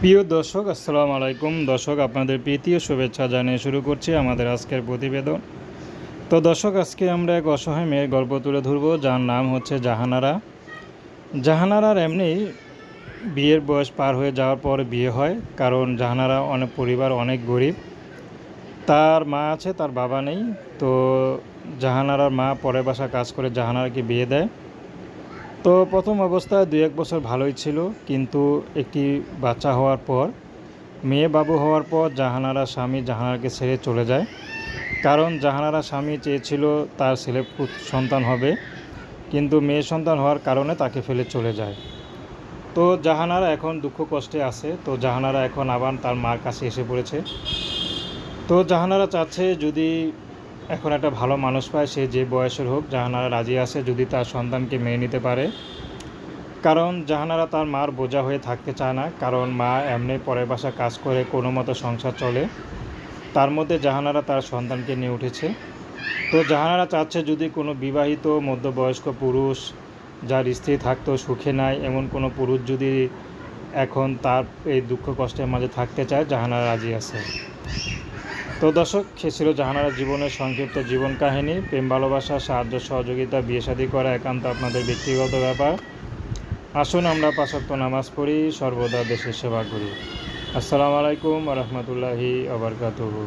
প্রিয় দর্শক, আসসালামু আলাইকুম। দর্শক, আপনাদের প্রীতি ও শুভেচ্ছা জানিয়ে শুরু করছি আমাদের আজকের প্রতিবেদন। তো দর্শক, আজকে আমরা এক অসহায় মেয়ের গল্প তুলে ধরবো, যার নাম হচ্ছে জাহানারা। জাহানারার এমনি বিয়ের বয়স পার হয়ে যাওয়ার পর বিয়ে হয়, কারণ জাহানারা অনেক পরিবার অনেক গরিব। তার মা আছে, তার বাবা নেই। তো জাহানারার মা পরের বাসা কাজ করে, জাহানারাকে বিয়ে দেয়। তো প্রথম অবস্থায় দুই এক বছর ভালোই ছিল, কিন্তু একটি বাচ্চা হওয়ার পর, মেয়ে বাবু হওয়ার পর জাহানারা স্বামী জাহানারাকে ছেড়ে চলে যায়। কারণ জাহানারা স্বামী চেয়েছিল তার ছেলে সন্তান হবে, কিন্তু মেয়ে সন্তান হওয়ার কারণে তাকে ফেলে চলে যায়। তো জাহানারা এখন দুঃখ কষ্টে আছে, তো জাহানারা এখন আবার তার মার কাছে এসে পড়েছে। তো জাহানারা চাচ্ছে যদি এখন একটা ভালো মানুষ পায়, সে যে বয়সের হোক, জাহানারা রাজি আছে যদি তার সন্তানকে মেনে নিতে পারে। কারণ জাহানারা তার মার বোঝা হয়ে থাকতে চায় না, কারণ মা এমনি পরের বাসা কাজ করে কোনো মতো সংসার চলে। তার মধ্যে জাহানারা তার সন্তানকে নিয়ে উঠেছে। তো জাহানারা চাচ্ছে যদি কোনো বিবাহিত মধ্যবয়স্ক পুরুষ যার স্ত্রী থাকতো সুখে নাই, এমন কোনো পুরুষ যদি এখন তার এই দুঃখ কষ্টের মাঝে থাকতে চায়, জাহানারা রাজি আছে। তো দর্শক, সে ছিল জাহানারা জীবনের সংক্ষিপ্ত জীবন কাহিনী। প্রেম, ভালোবাসা, সাহায্য, সহযোগিতা, বিয়ে শাদী করা একান্ত আপনাদের ব্যক্তিগত ব্যাপার। আসুন আমরা পাশাক্ত নামাজ পড়ি, সর্বদা দেশের সেবা করি। আসসালামু আলাইকুম রহমতুল্লাহি আবরকাতুহু